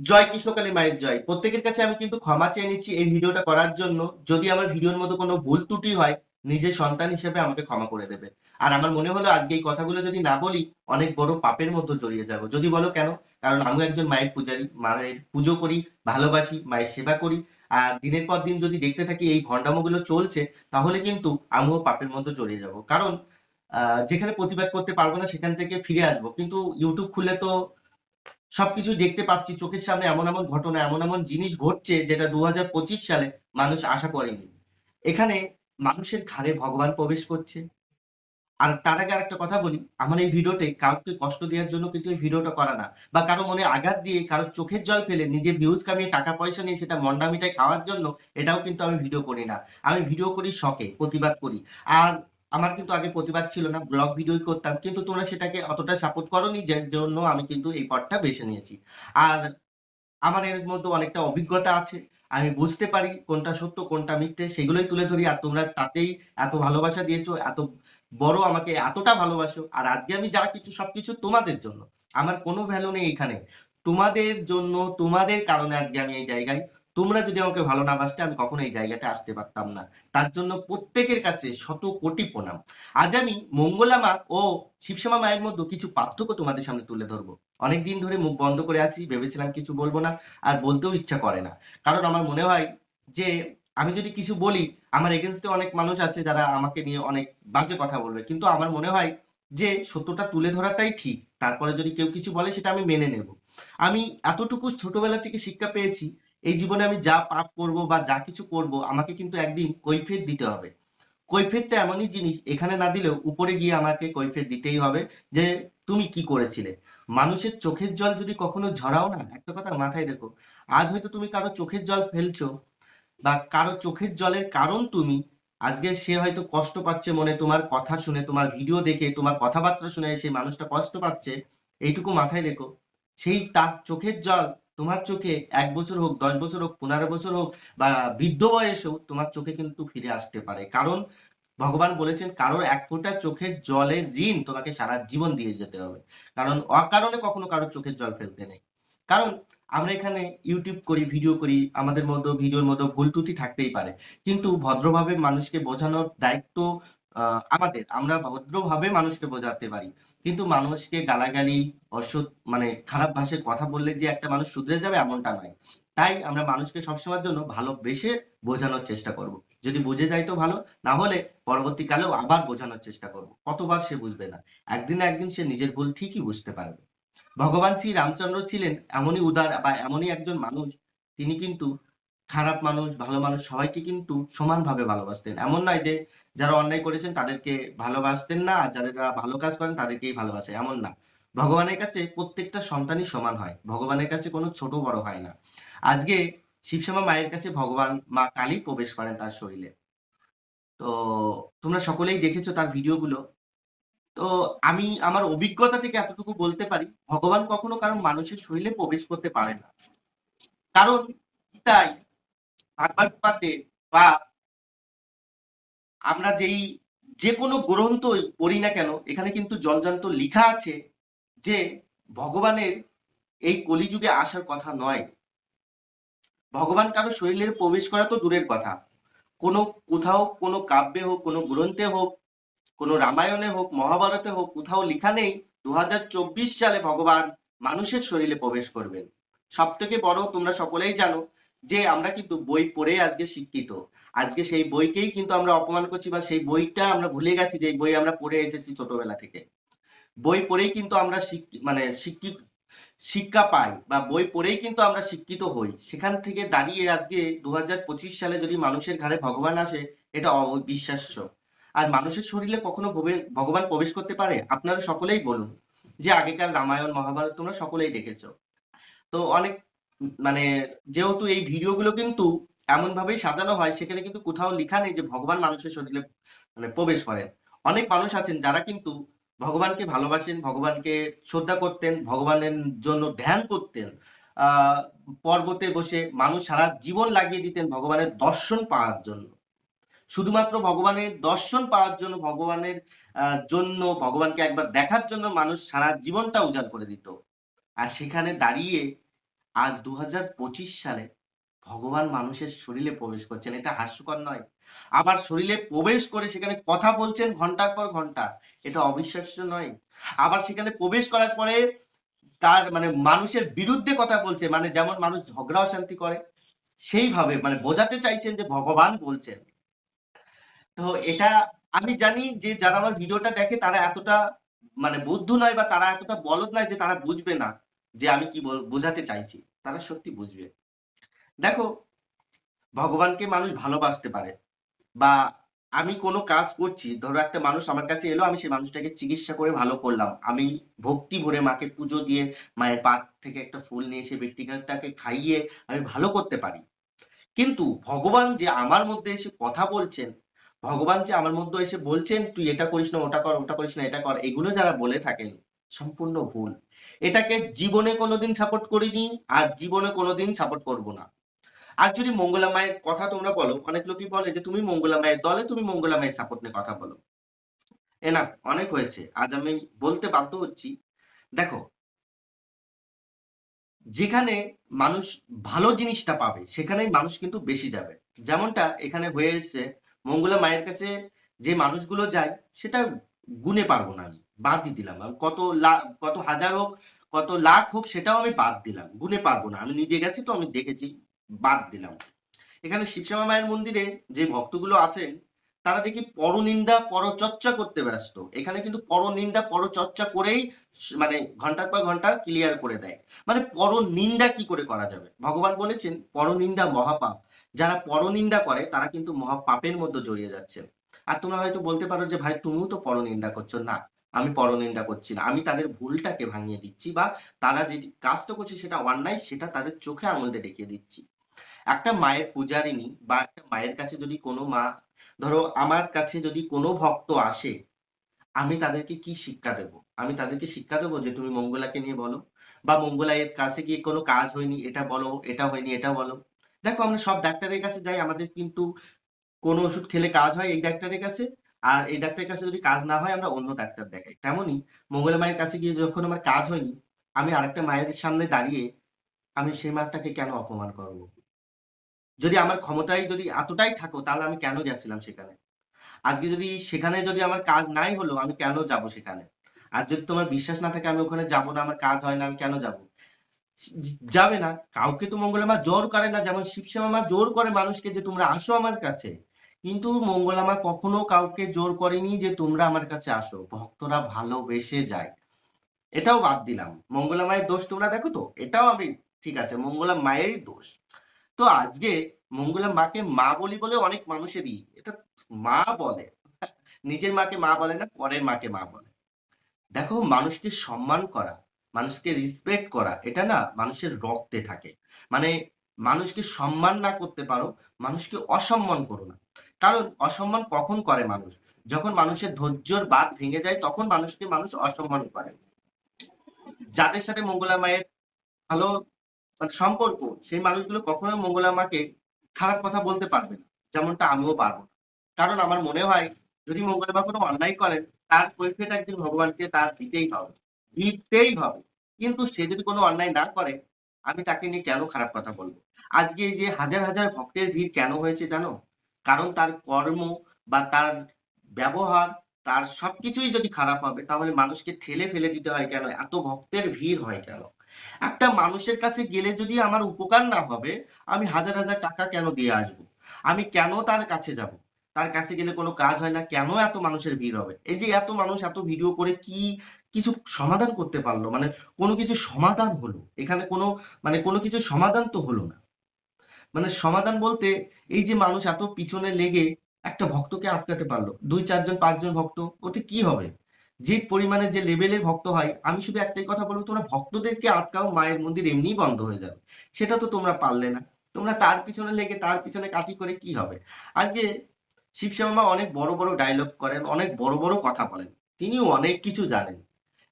জয় কৃষ্ণকালী মায়ের জয়। প্রত্যেকের কাছে আমি কিন্তু ক্ষমা চেয়ে নিচ্ছি এই ভিডিওটা করার জন্য। যদি আমার ভিডিওর মধ্যে কোনো ভুল ত্রুটি হয়, নিজের সন্তান হিসেবে আমাকে ক্ষমা করে দেবে। আর আমার মনে হলো আজকে এই কথাগুলো যদি না বলি, অনেক বড় পাপের মধ্যে জড়িয়ে যাব। যদি বলো কেন? কারণ আমিও একজন মায়ের পূজারী, মায়ের পুজো করি, ভালোবাসি, মায়ের সেবা করি। আর দিনের পর দিন যদি দেখতে থাকি এই ভণ্ডামোগুলো চলছে, তাহলে কিন্তু আমিও পাপের মধ্যে জড়িয়ে যাব। কারণ যেখানে প্রতিবাদ করতে পারব না, সেখান থেকে ফিরে আসব। কিন্তু ইউটিউব খুলে তো সবকিছু দেখতে পাচ্ছি, চোখের সামনে এমন এমন ঘটনা, এমন এমন জিনিস ঘটছে যেটা দু হাজার পঁচিশ সালে মানুষ আশা করেনি। এখানে মানুষের ঘাড়ে ভগবান প্রবেশ করছে। আর তার আগে আরেকটা কথা বলি, আমার এই ভিডিওতে কাউকে কষ্ট দেওয়ার জন্য কিন্তু এই ভিডিওটা করা না, বা কারও মনে আঘাত দিয়ে কারও চোখের জল ফেলে নিজে ভিউজ কামিয়ে টাকা পয়সা নিয়ে সেটা মন্ডা মিঠাই খাওয়ার জন্য, এটাও কিন্তু আমি ভিডিও করি না। আমি ভিডিও করি শখে, প্রতিবাদ করি। আর আমার কিন্তু আগে প্রতিবাদ ছিল না ব্লগ ভিডিওই করতাম, কিন্তু তোমরা সেটাকে অতটা সাপোর্ট করোনি, যার জন্য আমি কিন্তু এই পথটা বেছে নিয়েছি। আর আমার এর মধ্যে অনেকটা অভিজ্ঞতা আছে, আমি বুঝতে পারি কোনটা সত্য, কোনটা মিথ্যে, সেগুলোই তুলে ধরি, আর তোমরা তাতেই এত ভালোবাসা দিয়েছ, এত বড় আমাকে এতটা ভালোবাসো, আর আজকে আমি যা কিছু, সবকিছু তোমাদের জন্য। আমার কোনো ভ্যালু নেই এখানে। তোমাদের জন্য, তোমাদের কারণে আজকে আমি এই জায়গায় তোমরা যদি আমাকে ভালো না বাসতে, আমি কখনো এই জায়গাটা আসতে পারতাম না। তার জন্য প্রত্যেকের কাছে শত কোটি প্রণাম আজ আমি মঙ্গলা মা ও শিবশ্যামা মায়ের মধ্যে কিছু পার্থক্য তোমাদের সামনে তুলে ধরবো। অনেকদিন ধরে মুখ বন্ধ করে আছি, ভেবেছিলাম কিছু বলব না, আর বলতেও ইচ্ছা করে না। কারণ আমার মনে হয় যে, আমি যদি কিছু বলি, আমার এগেনস্টে অনেক মানুষ আছে যারা আমাকে নিয়ে অনেক বাজে কথা বলবে। কিন্তু আমার মনে হয় যে, সত্যটা তুলে ধরাটাই ঠিক। তারপরে যদি কেউ কিছু বলে, সেটা আমি মেনে নেব। আমি এতটুকু ছোটবেলা থেকে শিক্ষা পেয়েছি এই জীবনে আমি যা পাপ করব বা যা কিছু করব, আমাকে কিন্তু একদিন কৈফিয়ত দিতে হবে। কৈফিয়তটা এমনই জিনিস, এখানে না দিলেও উপরে গিয়ে আমাকে কৈফিয়ত দিতেই হবে যে, তুমি কি করেছিলে? মানুষের চোখের জল যদি কখনো ঝরাও না, একটা কথা মাথায় রেখো, আজ হয়তো তুমি কারও চোখের জল ফেলছো, বা কারও চোখের জলের কারণ তুমি, আজকে সে হয়তো কষ্ট পাচ্ছে মনে তোমার কথা শুনে, তোমার ভিডিও দেখে, তোমার কথাবার্তা শুনে সেই মানুষটা কষ্ট পাচ্ছে, এইটুকু মাথায় রেখো, সেই তার চোখের জল তোমার চোখে এক বছর হোক, দশ বছর হোক, পনেরো বছর হোক বা বৃদ্ধ বয়সেও তোমার চোখে কিন্তু ফিরে আসতে পারে। কারণ ভগবান বলেছেন, কারোর এক ফোঁটা চোখের জলের ঋণ তোমাকে সারা জীবন দিয়ে যেতে হবে। কারণ অকারণে কখনো কারোর চোখের জল ফেলতে নেই। কারণ আমরা এখানে ইউটিউব করি ভিডিও করি, আমাদের মধ্যে ভিডিওর মধ্যে ভুল ত্রুটি থাকতেই পারে। কিন্তু ভদ্রভাবে মানুষকে বোঝানোর দায়িত্ব আমাদের, আমরা ভদ্রভাবে মানুষকে বোঝাতে পারি। কিন্তু মানুষকে গালাগালি, অসৎ মানে খারাপ ভাষায় কথা বললে যে একটা মানুষ শুধরে যাবে এমনটা নয়। তাই আমরা মানুষকে সবসময়ের জন্য ভালোবেসে বোঝানোর চেষ্টা করব। যদি বুঝে যায় তো ভালো, না হলে পরবর্তীকালেও আবার বোঝানোর চেষ্টা করব। কতবার সে বুঝবে না। একদিন একদিন সে নিজের ভুল ঠিকই বুঝতে পারবে। ভগবান শ্রী রামচন্দ্র ছিলেন এমনই উদার বা এমনই একজন মানুষ, তিনি কিন্তু খারাপ মানুষ, ভালো মানুষ সবাইকে কিন্তু সমানভাবে ভালোবাসতেন। এমন নয় যে যারা অন্যায় করেছেন তাদেরকে ভালোবাসতেন না, আর যারা ভালো কাজ করেন তাদেরকেই ভালোবাসে, এমন না। ভগবানের কাছে প্রত্যেকটা সন্তানই সমান হয়, ভগবানের কাছে কোনো ছোট বড় হয় না। আজকে শিবশ্যামা মায়ের কাছে ভগবান মা কালী প্রবেশ করেন তার শরীরে। তো তোমরা সকলেই দেখেছ তার ভিডিওগুলো। তো আমি আমার অভিজ্ঞতা থেকে এতটুকু বলতে পারি, ভগবান কখনো কারণ মানুষের শরীরে প্রবেশ করতে পারে না। কারণ তাই ভাগবত বা আমরা যেই যে কোনো গ্রন্থ পড়ি না কেন, এখানে কিন্তু জলজান্ত লিখা আছে যে ভগবানের এই কলিযুগে আসার কথা নয়। ভগবান কারও শরীরে প্রবেশ করা তো দূরের কথা। কোনো কোথাও কোনো কাব্যে হোক, কোনো গ্রন্থে হোক, কোনো রামায়ণে হোক, মহাভারতে হোক, কোথাও লেখা নেই দু হাজার চব্বিশ সালে ভগবান মানুষের শরীরে প্রবেশ করবেন। সব থেকে বড় তোমরা সকলেই জানো যে আমরা কিন্তু বই পড়ে আজকে শিক্ষিত। আজকে সেই বইকেই কিন্তু আমরা অপমান করছি বা সেই বইটা আমরা ভুলে গেছি যে বই আমরা পড়ে এসেছি ছোটবেলা থেকে। বই পড়েই কিন্তু আমরা মানে শিক্ষিত, শিক্ষা পাই বা বই পড়েই কিন্তু আমরা শিক্ষিত হই। সেখান থেকে দাঁড়িয়ে আজকে দু হাজার পঁচিশ সালে যদি মানুষের ঘাড়ে ভগবান আসে, এটা অবিশ্বাস্য। আর মানুষের শরীরে কখনো ভগবান প্রবেশ করতে পারে? আপনারা সকলেই বলুন যে আগেকার রামায়ণ, মহাভারত তোমরা সকলেই দেখেছ। তো অনেক মানে যেহেতু এই ভিডিওগুলো কিন্তু এমন ভাবেই সাজানো হয়, সেখানে কিন্তু কোথাও লেখা নেই যে ভগবান মানুষের শরীরে মানে প্রবেশ করেন। অনেক মানুষ আছেন যারা কিন্তু ভগবানকে ভালোবাসেন, ভগবানকে শ্রদ্ধা করতেন, ভগবানের জন্য ধ্যান করতেন। পর্বতে বসে মানুষ সারা জীবন লাগিয়ে দিতেন ভগবানের দর্শন পাওয়ার জন্য। শুধুমাত্র ভগবানের দর্শন পাওয়ার জন্য, ভগবানের জন্য, ভগবানকে একবার দেখার জন্য মানুষ সারা জীবনটা উজাড় করে দিত। আর সেখানে দাঁড়িয়ে আজ দু হাজার পঁচিশ সালে ভগবান মানুষের শরীরে প্রবেশ করছেন। এটা হাস্যকর নয়। আবার শরীরে প্রবেশ করে সেখানে কথা বলছেন ঘণ্টার পর ঘণ্টা। এটা অবিশ্বাস্য নয়। আবার সেখানে প্রবেশ করার পরে তার মানে মানুষের বিরুদ্ধে কথা বলছে। মানে যেমন মানুষ ঝগড়া অশান্তি করে, সেইভাবে মানে বোঝাতে চাইছেন যে ভগবান বলছেন। তো এটা আমি জানি যে যারা আমার ভিডিওটা দেখে তারা এতটা মানে বুদ্ধ নয় বা তারা এতটা বলদ নয় যে তারা বুঝবে না। যে আমি কি বোঝাতে চাইছি, তারা সত্যি বুঝবে। দেখো, ভগবানকে মানুষ ভালোবাসতে পারে বা আমি কোনো কাজ করছি, ধরো একটা মানুষ আমার কাছে এলো, আমি সেই মানুষটাকে চিকিৎসা করে ভালো করলাম। আমি ভক্তি ভরে মাকে পুজো দিয়ে মায়ের পা থেকে একটা ফুল নিয়ে এসে ব্যক্তিটাকে খাইয়ে আমি ভালো করতে পারি। কিন্তু ভগবান যে আমার মধ্যে এসে কথা বলছেন, ভগবান যে আমার মধ্যে এসে বলছেন, তুই এটা করিস না, ওটা কর, ওটা করিস না, এটা কর, এগুলো যারা বলে থাকেন সম্পূর্ণ ভুল। এটাকে জীবনে কোনোদিন সাপোর্ট করিনি, আর জীবনে কোনোদিন সাপোর্ট করব না। আর যদি মঙ্গলা মায়ের কথা তোমরা বলো, অনেক লোকই বলে যে, তুমি মঙ্গলা মায়ের দলে তুমি মঙ্গলা মায়ের সাপোর্ট নিয়ে কথা বলো। এ না, অনেক হয়েছে। আজ আমি বলতে বাধ্য হচ্ছি। দেখো, যেখানে মানুষ ভালো জিনিসটা পাবে, সেখানেই মানুষ কিন্তু বেশি যাবে। যেমনটা এখানে হয়ে এসছে, মঙ্গলা মায়ের কাছে যে মানুষগুলো যায়, সেটা গুনে পারব না আমি। বাদই দিলাম। আমি কত কত হাজার হোক, কত লাখ হোক, সেটাও আমি বাদ দিলাম। গুনে পারব না। আমি নিজে গেছি তো, আমি দেখেছি, বাদ দিলাম। এখানে শিবশ্যামা মায়ের মন্দিরে যে ভক্তগুলো আসেন তারা দেখি পরনিন্দা, পরচর্চা করতে ব্যস্ত। এখানে কিন্তু পরনিন্দা, পরচর্চা করেই মানে ঘণ্টার পর ঘণ্টা ক্লিয়ার করে দেয়। মানে পরনিন্দা কি করে করা যাবে? ভগবান বলেছেন, পরনিন্দা মহাপাপ। যারা পরনিন্দা করে, তারা কিন্তু মহাপাপের মধ্যে জড়িয়ে যাচ্ছে। আর তোমরা হয়তো বলতে পারো যে, ভাই, তুমিও তো পরনিন্দা করছ। না। আমি পরনিন্দা করছি না। আমি তাদের ভুলটাকে ভাঙিয়ে দিচ্ছি বা তারা যে কাজটা করছে সেটা অন্যায়, সেটা তাদের চোখে আঙুল দিয়ে দেখিয়ে দিচ্ছি। একটা মায়ের পূজারিনী বা একটা মায়ের কাছে যদি কোনো মা, ধরো আমার কাছে যদি কোনো ভক্ত আসে, আমি তাদেরকে কি শিক্ষা দেব? আমি তাদেরকে শিক্ষা দেবো যে তুমি মঙ্গলাকে নিয়ে বলো বা মঙ্গলা এর কাছে গিয়ে কোনো কাজ হয়নি, এটা বলো, এটা হয়নি, এটা বলো। দেখো আমরা সব ডাক্তারের কাছে যাই, আমাদের কিন্তু কোনো ওষুধ খেলে কাজ হয় এই ডাক্তারের কাছে। আর এই ডাক্তারের কাছে যদি কাজ না হয়, আমরা অন্য ডাক্তার দেখাই। তেমনই মঙ্গলা মায়ের কাছে গিয়ে যখন আমার কাজ হয়নি, আমি আরেকটা মায়ের সামনে দাঁড়িয়ে আমি সেই মাটাকে কেন অপমান করব? যদি আমার ক্ষমতায় যদি এতটাই থাকো, তাহলে আমি কেন গেছিলাম সেখানে? আজকে যদি সেখানে যদি আমার কাজ নাই হলো, আমি কেন যাব সেখানে? আর যদি তোমার বিশ্বাস না থাকে, আমি ওখানে যাব না, আমার কাজ হয় না, আমি কেন যাব? যাবে না। কাউকে তো মঙ্গলা মা জোর করে না, যেমন শিবশ্যামা মা জোর করে মানুষকে যে তোমরা আসো আমার কাছে। কিন্তু মঙ্গলা মা কখনো কাউকে জোর করেনি যে তোমরা আমার কাছে আসো। ভক্তরা ভালোবেসে যায়। এটাও বাদ দিলাম। মঙ্গলা মায়ের দোষ তোমরা দেখো তো? এটাও আমি, ঠিক আছে, মঙ্গলা মায়েরই দোষ। তো আজকে মঙ্গলা মাকে মা বলি বলে অনেক মানুষেরই, এটা মা বলে। নিজের মাকে মা বলে না, পরের মাকে মা বলে। দেখো, মানুষকে সম্মান করা, মানুষকে রিসপেক্ট করা, এটা না মানুষের রক্তে থাকে। মানে মানুষকে সম্মান না করতে পারো, মানুষকে অসম্মান করো না। কারণ অসম্মান কখন করে মানুষ? যখন মানুষের ধৈর্যর বাদ ভেঙে যায়, তখন মানুষকে মানুষ অসম্মান করে। যাদের সাথে মঙ্গলা মায়ের ভালো মানে সম্পর্ক, সেই মানুষগুলো কখনো মঙ্গলা মাকে খারাপ কথা বলতে পারবে না, যেমনটা আমিও পারব না। কারণ আমার মনে হয়, যদি মঙ্গলা মা কোনো অন্যায় করেন, তার কৈফিয়ত একদিন ভগবানকে তার দিতেই হবে দিতেই হবে। কিন্তু সে যদি কোনো অন্যায় না করে, আমি তাকে নিয়ে কেন খারাপ কথা বলব? আজকে এই যে হাজার হাজার ভক্তের ভিড় কেন হয়েছে জানো? কারণ তার কর্ম বা তার ব্যবহার, তার সবকিছুই যদি খারাপ হবে, তাহলে মানুষকে ঠেলে ফেলে দিতে হয় কেন? এত ভক্তের ভিড় হয় কেন? একটা মানুষের কাছে গেলে যদি আমার উপকার না হবে, আমি হাজার হাজার টাকা কেন দিয়ে আসব? আমি কেন তার কাছে যাব? তার কাছে গেলে কোনো কাজ হয় না, কেন এত মানুষের ভিড় হবে? এই যে এত মানুষ এত ভিডিও করে কি কিছু সমাধান করতে পারল? মানে কোনো কিছু সমাধান হলো? এখানে কোনো মানে কোনো কিছু সমাধান তো হলো না। মানে সমাধান বলতে এই যে মানুষ এত পিছনে লেগে একটা ভক্তকে আটকাতে পারল, দুই, চারজন, পাঁচজন ভক্ত, ওতে কি হবে? যে পরিমাণে যে লেভেলের ভক্ত হয়, আমি শুধু একটাই কথা বলব, তোমরা ভক্তদেরকে আটকাও, মায়ের মন্দির এমনিই বন্ধ হয়ে যাবে। সেটা তো তোমরা পারলে না। তোমরা তার পিছনে লেগে, তার পিছনে কাটি করে কি হবে? আজকে শিবশ্যামা অনেক বড় বড় ডায়লগ করেন, অনেক বড় বড় কথা বলেন। তিনিও অনেক কিছু জানেন।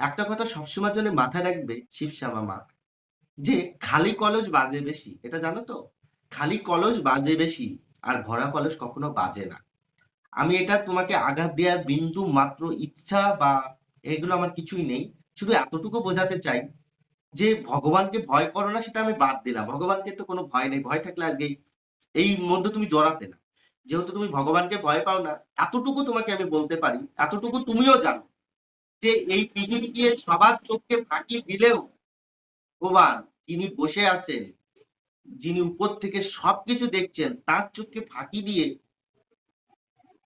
একটা কথা সবসময় জন্য মাথায় রাখবে শিবশ্যামা মা, যে খালি কলস বাজে বেশি, এটা জানো তো? খালি কলস বাজে বেশি, আর ভরা কলস কখনো বাজে না। আমি এটা তোমাকে আঘাত দেওয়ার বিন্দু মাত্র ইচ্ছা বা এগুলো আমার কিছুই নেই। শুধু এতটুকু বোঝাতে চাই যে ভগবানকে ভয় করো না, সেটা আমি বাদ দিলাম। ভগবানকে তো কোনো ভয় নেই। ভয় থাকলে আজকে এই- মধ্যে তুমি জড়াতে না। যেহেতু তুমি ভগবানকে ভয় পাও না, এতটুকু তোমাকে আমি বলতে পারি, এতটুকু তুমিও জানো যে এই পৃথিবীকে সবার চোখকে ফাঁকি দিলেও ভগবান, তিনি বসে আছেন। যিনি উপর থেকে সবকিছু দেখছেন, তার চোখকে ফাঁকি দিয়ে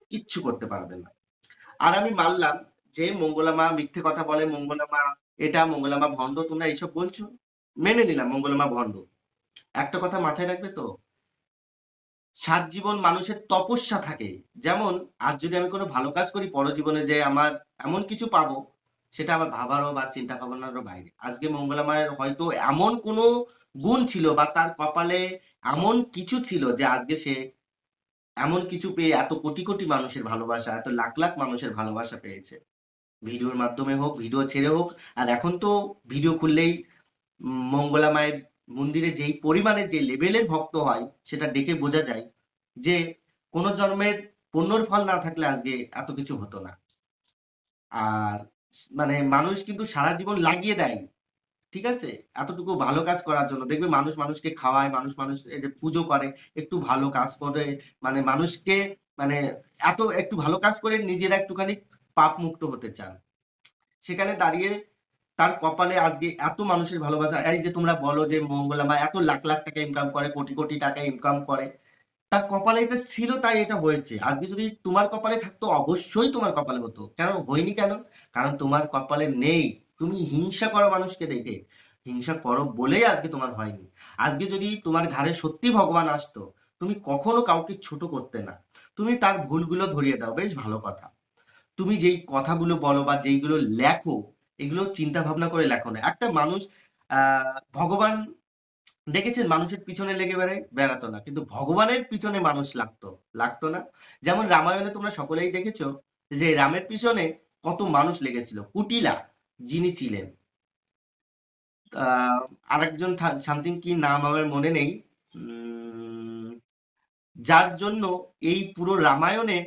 কিচ্ছু করতে পারবেন না। আর আমি মানলাম যে মঙ্গলামা মিথ্যে কথা বলে মঙ্গলামা এটা মঙ্গলামা ভণ্ড, তোমরা এইসব বলছো? মেনে নিলাম মঙ্গলামা ভণ্ড। একটা কথা মাথায় রাখবে তো? সাত জীবন মানুষের তপস্যা থাকে। যেমন, আজ যদি আমি কোনো ভালো কাজ করি, পরজীবনে যে আমার এমন কিছু পাবো সেটা আমার ভাবারও বা চিন্তা ভাবনারও বাইরে। আজকে মঙ্গলামায়ের হয়তো এমন কোনো গুণ ছিল বা তার কপালে এমন কিছু ছিল যে আজকে সে এমন কিছু পেয়ে এত কোটি কোটি মানুষের ভালোবাসা, এত লাখ লাখ মানুষের ভালোবাসা পেয়েছে। ভিডিওর মাধ্যমে হোক, ভিডিও ছেড়ে হোক, আর এখন তো ভিডিও খুললেই মঙ্গলা মায়ের মন্দিরে যেই পরিমাণে যে লেভেলের ভক্ত হয়, সেটা দেখে বোঝা যায় যে কোন জন্মের পুণ্যর ফল না থাকলে আজকে এত কিছু হতো না। আর মানে মানুষ কিন্তু সারা জীবন লাগিয়ে দেয় ঠিক আছে? এতটুকু ভালো কাজ করার জন্য। দেখবে মানুষ মানুষকে খাওয়ায়, মানুষ মানুষ এই যে পুজো করে, একটু ভালো কাজ করে মানে মানুষকে মানে এত একটু ভালো কাজ করে নিজেরা একটুখানি পাপ মুক্ত হতে চান। সেখানে দাঁড়িয়ে তার কপালে আজকে এত মানুষের ভালোবাসা। এই যে তোমরা বলো যে মঙ্গলামা এত লাখ লাখ টাকা ইনকাম করে, কোটি কোটি টাকা ইনকাম করে। তার কপালে এটা ছিল, তাই এটা হয়েছে। আজকে যদি তোমার কপালে থাকতো, অবশ্যই তোমার কপালে হতো। কেন? হয়নি কেন? কারণ তোমার কপালে নেই। তুমি হিংসা করো মানুষকে দেখে। হিংসা করো বলেই আজকে তোমার হয়নি। আজকে যদি তোমার ঘাড়ে সত্যি ভগবান আসতো, তুমি কখনো কাউকে ছোট করতে না। তুমি তার ভুলগুলো ধরিয়ে দাও। বেশ ভালো কথা। তুমি যেই কথাগুলো বলো বা যেইগুলো লেখো, এগুলো চিন্তা ভাবনা করে লেখো না। একটা মানুষ, আহ, ভগবান দেখেছেন মানুষের পিছনে লেগে বেড়ায়, বেড়াতো না। কিন্তু ভগবানের পিছনে মানুষ লাগতো লাগতো না। যেমন রামায়ণে তোমরা সকলেই দেখেছ যে রামের পিছনে কত মানুষ লেগেছিল। কুটিলা, যিনি ছিলেন। আরেকজন সামথিং কি নাম আমার মনে নেই। যার জন্য এই পুরো রামায়ণে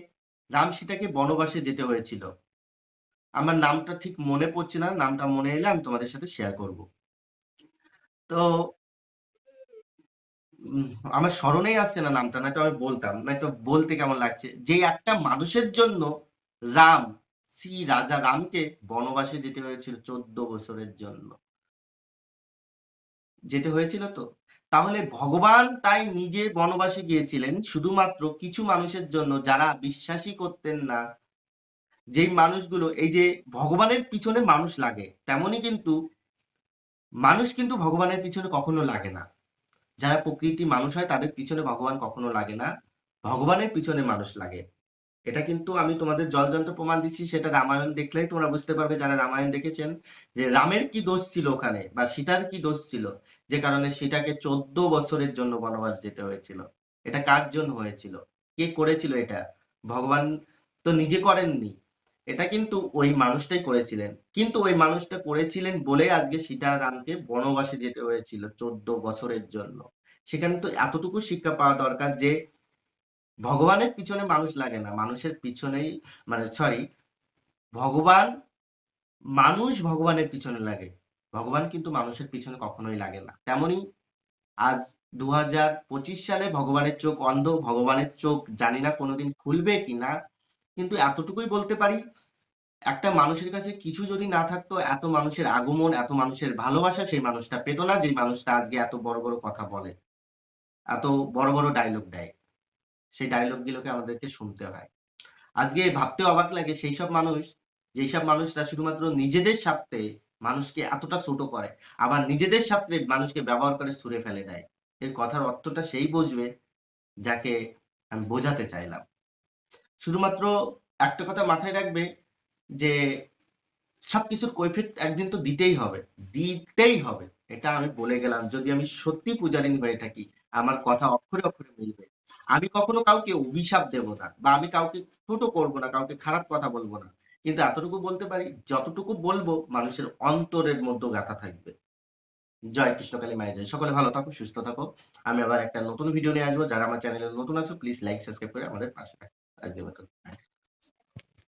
রাম সীতাকে বনবাসে যেতে হয়েছিল। আমার নামটা ঠিক মনে পড়ছে না, নামটা মনে এলে আমি তোমাদের সাথে শেয়ার করব। তো আমার স্মরণেই আসছে না নামটা নয়তো আমি বলতাম নয়তো বলতে কেমন লাগছে। যে একটা মানুষের জন্য রাম, শ্রী রাজা রামকে বনবাসে যেতে হয়েছিল চোদ্দ বছরের জন্য। যেতে হয়েছিল তো? তাহলে ভগবান তাই নিজে বনবাসে গিয়েছিলেন, শুধুমাত্র কিছু মানুষের জন্য যারা বিশ্বাসই করতেন না। যেই মানুষগুলো, এই যে ভগবানের পিছনে মানুষ লাগে তেমনি কিন্তু, মানুষ কিন্তু ভগবানের পিছনে কখনো লাগে না। যারা প্রকৃতি মানুষ হয়, তাদের পিছনে ভগবান কখনো লাগে না। ভগবানের পিছনে মানুষ লাগে। এটা কিন্তু আমি তোমাদের জলজন্ত প্রমাণ দিচ্ছি, সেটা রামায়ণ দেখলেই তোমরা বুঝতে পারবে যারা রামায়ণ দেখেছেন, যে রামের কি দোষ ছিল ওখানে বা সীতার কি দোষ ছিল? যে কারণে সীতাকে চোদ্দ বছরের জন্য বনবাস যেতে হয়েছিল। এটা কার জন্য হয়েছিল? কে করেছিল এটা? ভগবান তো নিজে করেননি। এটা কিন্তু ওই মানুষটাই করেছিলেন। কিন্তু ওই মানুষটা করেছিলেন বলে আজকে সীতারামকে বনবাসে যেতে হয়েছিল চোদ্দ বছরের জন্য। সেখানে তো এতটুকু শিক্ষা পাওয়া দরকার যে ভগবানের পিছনে মানুষ লাগে না, মানুষের পিছনেই মানে সরি ভগবান, মানুষ ভগবানের পিছনে লাগে। ভগবান কিন্তু মানুষের পিছনে কখনোই লাগে না। তেমনি আজ দু হাজার পঁচিশ সালে ভগবানের চোখ অন্ধ, ভগবানের চোখ জানি না কোনোদিন খুলবে কি না কিন্তু এতটুকুই বলতে পারি, একটা মানুষের কাছে কিছু যদি না থাকতো, এত মানুষের আগমন, এত মানুষের ভালোবাসা সেই মানুষটা পেত না যে মানুষটা আজকে এত বড় বড় কথা বলে, এত বড় বড় ডায়লগ দেয়। সেই ডায়লগ গুলোকে আমাদেরকে শুনতে হয়। আজকে ভাবতে অবাক লাগে, সেই সব মানুষ, যেই সব মানুষরা শুধুমাত্র নিজেদের স্বার্থে মানুষকে এতটা ছোট করে, আবার নিজেদের স্বার্থে মানুষকে ব্যবহার করে ছুঁড়ে ফেলে দেয়। এর কথার অর্থটা সেই বুঝবে, যাকে আমি বোঝাতে চাইলাম। শুধুমাত্র একটা কথা মাথায় রাখবে যে সবকিছুর কৈফিয়ত একদিন তো দিতেই হবে দিতেই হবে। এটা আমি বলে গেলাম, যদি আমি সত্যি পূজারিনী হয়ে থাকি, আমার কথা অক্ষরে অক্ষরে মিলবে। আমি কখনো কাউকে অভিশাপ দেব না বা আমি কাউকে ছোট করব না, কাউকে খারাপ কথা বলব না। কিন্তু এতটুকু বলতে পারি, যতটুকু বলব, মানুষের অন্তরের মধ্যে গাথা থাকবে। জয় কৃষ্ণকালী মায়ের জয়। সকলে ভালো থাকো, সুস্থ থাকো। আমি আবার একটা নতুন ভিডিও নিয়ে আসব। যারা আমার চ্যানেলে নতুন আছো প্লিজ লাইক সাবস্ক্রাইব করে আমাদের পাশে থাকো। আজকের মতো